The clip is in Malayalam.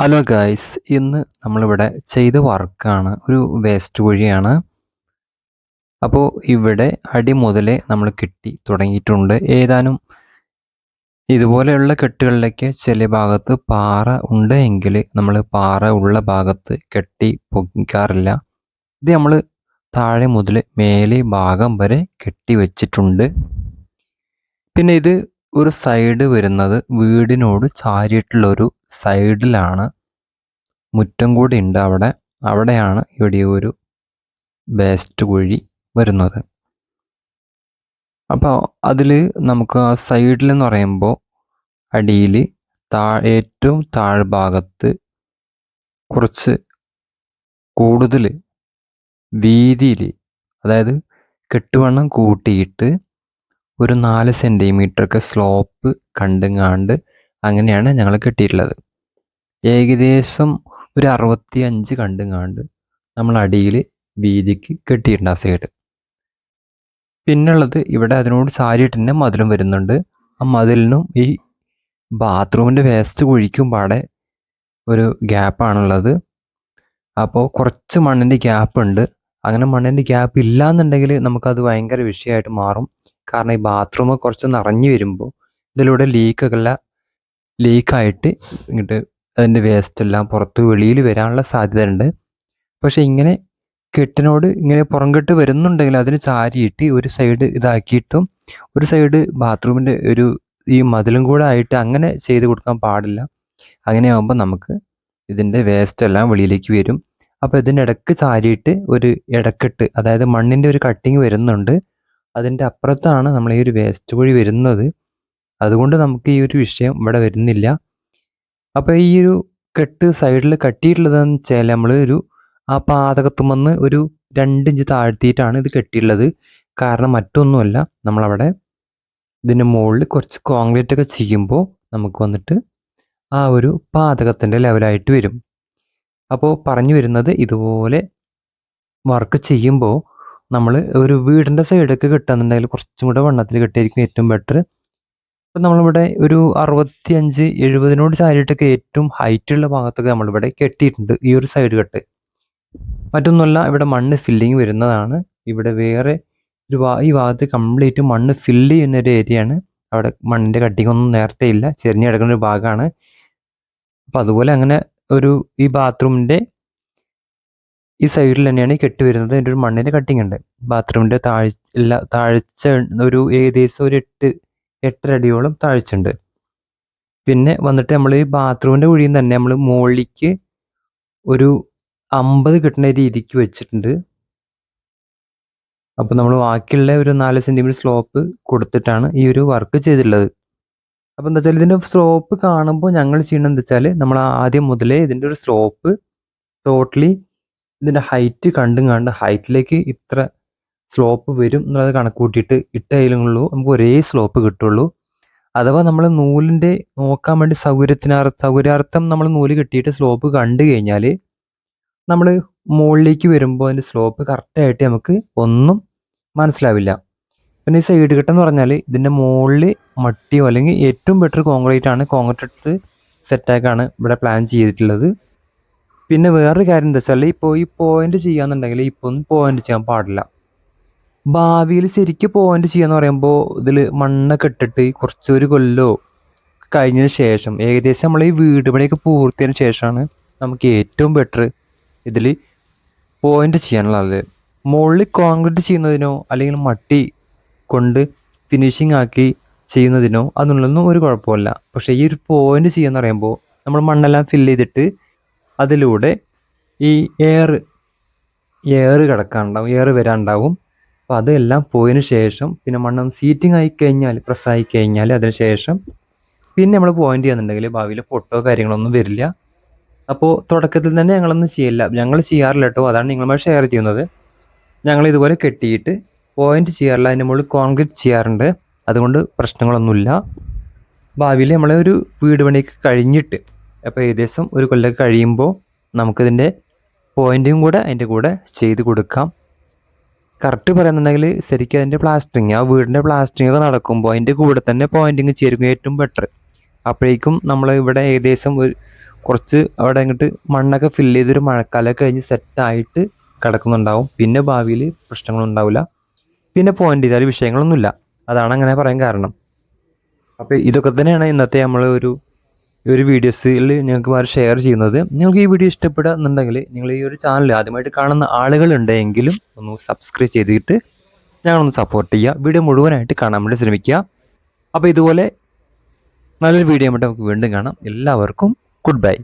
ഹലോ ഗായ്സ് ഇന്ന് നമ്മളിവിടെ ചെയ്ത വർക്കാണ്. ഒരു വേസ്റ്റ് വഴിയാണ് അപ്പോൾ ഇവിടെ അടി മുതലേ നമ്മൾ കെട്ടി തുടങ്ങിയിട്ടുണ്ട്. ഏതാനും ഇതുപോലെയുള്ള കെട്ടുകളിലേക്ക് ചില ഭാഗത്ത് പാറ ഉണ്ട് എങ്കിൽ നമ്മൾ പാറ ഉള്ള ഭാഗത്ത് കെട്ടി പൊങ്ങിക്കാറില്ല ഇത് നമ്മൾ താഴെ മുതൽ മേലെ ഭാഗം വരെ കെട്ടി വെച്ചിട്ടുണ്ട്. പിന്നെ ഇത് ഒരു സൈഡ് വരുന്നത് വീടിനോട് ചാരിയിട്ടുള്ള ഒരു സൈഡിലാണ്. മുറ്റം കൂടി ഉണ്ട് അവിടെ. അവിടെയാണ് ഇവിടെ ഒരു വേസ്റ്റ് കുഴി വരുന്നത്. അപ്പോൾ അതിൽ നമുക്ക് ആ സൈഡിൽ എന്ന് പറയുമ്പോൾ അടിയിൽ താ ഏറ്റവും താഴ്ഭാഗത്ത് കുറച്ച് കൂടുതൽ വീതിയിൽ അതായത് കെട്ടുവണ്ണം കൂട്ടിയിട്ട് ഒരു നാല് ഒക്കെ സ്ലോപ്പ് കണ്ടുങ്ങാണ്ട് അങ്ങനെയാണ് ഞങ്ങൾ കെട്ടിയിട്ടുള്ളത്. ഏകദേശം ഒരു അറുപത്തി അഞ്ച് കണ്ടുങ്ങാണ്ട് നമ്മൾ അടിയിൽ വീതിക്ക് കെട്ടിയിട്ടുണ്ട് ആ സൈഡ് പിന്നുള്ളത് ഇവിടെ അതിനോട് സാരിയിട്ട് തന്നെ മതിലും വരുന്നുണ്ട്. ആ മതിലിനും ഈ ബാത്റൂമിന്റെ വേസ്റ്റ് കുഴിക്കും പാടെ ഒരു ഗ്യാപ്പാണുള്ളത് അപ്പോൾ കുറച്ച് മണ്ണിന്റെ ഗ്യാപ്പ് ഉണ്ട്. അങ്ങനെ മണ്ണിന്റെ ഗ്യാപ്പ് ഇല്ലാന്നുണ്ടെങ്കിൽ നമുക്കത് ഭയങ്കര വിഷയമായിട്ട് മാറും. കാരണം ഈ ബാത്റൂം കുറച്ച് നിറഞ്ഞു വരുമ്പോൾ ഇതിലൂടെ ലീക്കൊക്കെ ലീക്കായിട്ട് ഇങ്ങോട്ട് അതിന്റെ വേസ്റ്റ് എല്ലാം പുറത്ത് വെളിയിൽ വരാനുള്ള സാധ്യത ഉണ്ട് പക്ഷേ ഇങ്ങനെ കെട്ടിനോട് ഇങ്ങനെ പുറംകെട്ട് വരുന്നുണ്ടെങ്കിൽ അതിന് ചാരിയിട്ട് ഒരു സൈഡ് ഇതാക്കിയിട്ടും ഒരു സൈഡ് ബാത്റൂമിന്റെ ഒരു ഈ മതിലും കൂടെ ആയിട്ട് അങ്ങനെ ചെയ്ത് കൊടുക്കാൻ പാടില്ല. അങ്ങനെ ആകുമ്പോൾ നമുക്ക് ഇതിന്റെ വേസ്റ്റ് എല്ലാം വെളിയിലേക്ക് വരും. അപ്പോൾ ഇതിന്റെ ഇടയ്ക്ക് ചാരിയിട്ട് ഒരു ഇടക്കെട്ട് അതായത് മണ്ണിന്റെ ഒരു കട്ടിങ് വരുന്നുണ്ട്. അതിന്റെ അപ്പുറത്താണ് നമ്മൾ ഈ ഒരു വേസ്റ്റ് വഴി വരുന്നത്. അതുകൊണ്ട് നമുക്ക് ഈ ഒരു വിഷയം ഇവിടെ വരുന്നില്ല. അപ്പോൾ ഈ ഒരു കെട്ട് സൈഡിൽ കട്ടിയിട്ടുള്ളതെന്ന് വെച്ചാൽ നമ്മൾ ഒരു ആ പാതകത്തുമെന്ന് ഒരു രണ്ട് ഇഞ്ച് താഴ്ത്തിയിട്ടാണ് ഇത് കെട്ടിയിട്ടുള്ളത്. കാരണം മറ്റൊന്നുമല്ല നമ്മളവിടെ ഇതിന്റെ മുകളിൽ കുറച്ച് കോൺക്രീറ്റ് ഒക്കെ ചെയ്യുമ്പോൾ നമുക്ക് വന്നിട്ട് ആ ഒരു പാതകത്തിന്റെ ലെവലായിട്ട് വരും. അപ്പോൾ പറഞ്ഞു വരുന്നത് ഇതുപോലെ വർക്ക് ചെയ്യുമ്പോൾ നമ്മൾ ഒരു വീടിന്റെ സൈഡൊക്കെ കെട്ടുകയെന്നുണ്ടെങ്കിൽ കുറച്ചും കൂടെ വണ്ണത്തിൽ കെട്ടിയായിരിക്കും ഏറ്റവും ബെറ്റർ ഇപ്പം നമ്മളിവിടെ ഒരു അറുപത്തി അഞ്ച് എഴുപതിനോട് ചാരിയിട്ടൊക്കെ ഏറ്റവും ഹൈറ്റുള്ള ഭാഗത്തൊക്കെ നമ്മളിവിടെ കെട്ടിയിട്ടുണ്ട്. ഈ ഒരു സൈഡ് കെട്ട്. മറ്റൊന്നുമല്ല ഇവിടെ മണ്ണ് ഫില്ലിങ് വരുന്നതാണ്. ഇവിടെ വേറെ ഒരു ഈ ഭാഗത്ത് കംപ്ലീറ്റ് മണ്ണ് ഫില്ല് ചെയ്യുന്ന ഒരു ഏരിയയാണ് അവിടെ മണ്ണിന്റെ കട്ടിങ് ഒന്നും നേരത്തെ ഇല്ല. ചെരിഞ്ഞ് കിടക്കുന്ന ഒരു ഭാഗമാണ്. അപ്പം അതുപോലെ അങ്ങനെ ഒരു ഈ ബാത്റൂമിന്റെ ഈ സൈഡിൽ തന്നെയാണ് ഈ കെട്ട് വരുന്നത്. അതിന്റെ ഒരു മണ്ണിന്റെ കട്ടിങ് ഉണ്ട്. ബാത്റൂമിന്റെ താഴ്ച എല്ലാ താഴ്ച ഒരു ഏകദേശം ഒരു എട്ട് എട്ടര അടിയോളം താഴ്ചയുണ്ട്. പിന്നെ വന്നിട്ട് നമ്മൾ ഈ ബാത്റൂമിന്റെ കുഴിയിൽ തന്നെ നമ്മൾ മുകളിലേക്ക് ഒരു അമ്പത് കിട്ടുന്ന രീതിക്ക് വെച്ചിട്ടുണ്ട്. അപ്പോൾ നമ്മൾ ബാക്കിയുള്ള ഒരു നാല് സെന്റിമീറ്റർ സ്ലോപ്പ് കൊടുത്തിട്ടാണ് ഈ ഒരു വർക്ക് ചെയ്തിട്ടുള്ളത്. അപ്പോൾ എന്താ വെച്ചാൽ ഇതിന്റെ സ്ലോപ്പ് കാണുമ്പോൾ ഞങ്ങൾ ചെയ്യണമെന്ന് വെച്ചാൽ നമ്മൾ ആദ്യം മുതലേ ഇതിന്റെ ഒരു സ്ലോപ്പ് ടോട്ടലി ഇതിന്റെ ഹൈറ്റ് കണ്ടും കണ്ട് ഹൈറ്റിലേക്ക് ഇത്ര സ്ലോപ്പ് വരും എന്നുള്ളത് കണക്ക് കൂട്ടിയിട്ട് ഇട്ടായാലുള്ളൂ നമുക്ക് ഒരേ സ്ലോപ്പ് കിട്ടുള്ളൂ. അഥവാ നമ്മൾ നൂലിന്റെ നോക്കാൻ വേണ്ടി സൗകര്യത്തിനാർ സൗകര്യാർത്ഥം നമ്മൾ നൂൽ കെട്ടിയിട്ട് സ്ലോപ്പ് കണ്ടു കഴിഞ്ഞാൽ നമ്മൾ മുകളിലേക്ക് വരുമ്പോൾ അതിന്റെ സ്ലോപ്പ് കറക്റ്റായിട്ട് നമുക്ക് ഒന്നും മനസ്സിലാവില്ല. പിന്നെ ഈ സൈഡ് കെട്ടെന്ന് പറഞ്ഞാൽ ഇതിന്റെ മുകളിൽ മട്ടിയോ അല്ലെങ്കിൽ ഏറ്റവും ബെറ്റർ കോൺക്രീറ്റ് ആണ്. കോൺക്രീറ്റ് സെറ്റാക്കാണ് ഇവിടെ പ്ലാൻ ചെയ്തിട്ടുള്ളത്. പിന്നെ വേറൊരു കാര്യം എന്താ വെച്ചാൽ ഇപ്പോൾ ഈ പോയിന്റ് ചെയ്യാന്നുണ്ടെങ്കിൽ ഇപ്പോൾ ഒന്നും പോയിന്റ് ചെയ്യാൻ പാടില്ല. ഭാവിയിൽ ശരിക്കും പോയിന്റ് ചെയ്യാന്ന് പറയുമ്പോൾ ഇതിൽ മണ്ണൊക്കെ ഇട്ടിട്ട് കുറച്ചൊരു കൊല്ലോ കഴിഞ്ഞതിന് ശേഷം ഏകദേശം നമ്മൾ ഈ വീട് പണിയൊക്കെ പൂർത്തിയതിന് ശേഷമാണ് നമുക്ക് ഏറ്റവും ബെറ്റർ ഇതിൽ പോയിന്റ് ചെയ്യാനുള്ളത്. മുകളിൽ കോൺക്രീറ്റ് ചെയ്യുന്നതിനോ അല്ലെങ്കിൽ മട്ടി കൊണ്ട് ഫിനിഷിംഗ് ആക്കി ചെയ്യുന്നതിനോ അതിനുള്ളൊന്നും ഒരു കുഴപ്പമില്ല. പക്ഷേ ഈ ഒരു പോയിന്റ് ചെയ്യാന്ന് പറയുമ്പോൾ നമ്മൾ മണ്ണെല്ലാം ഫില്ല് ചെയ്തിട്ട് അതിലൂടെ ഈ എയർ എയർ കിടക്കാനുണ്ടാവും എയർ വരാനുണ്ടാവും. അപ്പോൾ അതെല്ലാം പോയതിന് ശേഷം പിന്നെ മണ്ണം സീറ്റിംഗ് ആയി കഴിഞ്ഞാൽ പ്രസ് ആയി കഴിഞ്ഞാൽ അതിന് ശേഷം പിന്നെ നമ്മൾ പോയിന്റ് ചെയ്യുന്നുണ്ടെങ്കിൽ ഭാവിയിൽ പൊട്ടോ കാര്യങ്ങളൊന്നും വരില്ല. അപ്പോൾ തുടക്കത്തിൽ തന്നെ ഞങ്ങളൊന്നും ചെയ്യില്ല. ഞങ്ങൾ ചെയ്യാറില്ല കേട്ടോ. അതാണ് നിങ്ങളുമായി ഷെയർ ചെയ്യുന്നത്. ഞങ്ങൾ ഇതുപോലെ കെട്ടിയിട്ട് പോയിന്റ് ചെയ്യാറില്ല. അതിന്റെ മുകളിൽ കോൺക്രീറ്റ് ചെയ്യാറുണ്ട്. അതുകൊണ്ട് പ്രശ്നങ്ങളൊന്നുമില്ല. ഭാവിയിൽ നമ്മളെ ഒരു വീട് പണിയൊക്കെ കഴിഞ്ഞിട്ട് അപ്പോൾ ഏകദേശം ഒരു കൊല്ലം കഴിയുമ്പോൾ നമുക്കിതിന്റെ പോയിന്റും കൂടെ അതിന്റെ കൂടെ ചെയ്ത് കൊടുക്കാം. കറക്റ്റ് പറയുന്നുണ്ടെങ്കിൽ ശരിക്കും അതിന്റെ പ്ലാസ്റ്ററിങ് ആ വീടിന്റെ പ്ലാസ്റ്ററിങ് ഒക്കെ നടക്കുമ്പോൾ അതിന്റെ കൂടെ തന്നെ പോയിന്റിങ് ചേരുക ഏറ്റവും ബെറ്റർ അപ്പോഴേക്കും നമ്മൾ ഇവിടെ ഏകദേശം ഒരു കുറച്ച് അവിടെ അങ്ങോട്ട് മണ്ണൊക്കെ ഫില്ല് ചെയ്തൊരു മഴക്കാലം കഴിഞ്ഞ് സെറ്റായിട്ട് കിടക്കുന്നുണ്ടാവും. പിന്നെ ഭാവിയിൽ പ്രശ്നങ്ങളുണ്ടാവില്ല പിന്നെ പോയിന്റ് ചെയ്താൽ വിഷയങ്ങളൊന്നുമില്ല. അതാണ് അങ്ങനെ പറയാൻ കാരണം. അപ്പോൾ ഇതൊക്കെ തന്നെയാണ് ഇന്നത്തെ നമ്മൾ ഒരു ഒരു വീഡിയോസിൽ ഞങ്ങൾക്ക് മാറി ഷെയർ ചെയ്യുന്നത്. നിങ്ങൾക്ക് ഈ വീഡിയോ ഇഷ്ടപ്പെടുന്നുണ്ടെങ്കിൽ നിങ്ങൾ ഈ ഒരു ചാനൽ ആദ്യമായിട്ട് കാണുന്ന ആളുകളുണ്ടെങ്കിലും ഒന്ന് സബ്സ്ക്രൈബ് ചെയ്തിട്ട് ഞങ്ങളൊന്ന് സപ്പോർട്ട് ചെയ്യുക. വീഡിയോ മുഴുവനായിട്ട് കാണാൻ വേണ്ടി ശ്രമിക്കുക. അപ്പോൾ ഇതുപോലെ നല്ലൊരു വീഡിയോ ആയിട്ട് നമുക്ക് വീണ്ടും കാണാം. എല്ലാവർക്കും ഗുഡ് ബൈ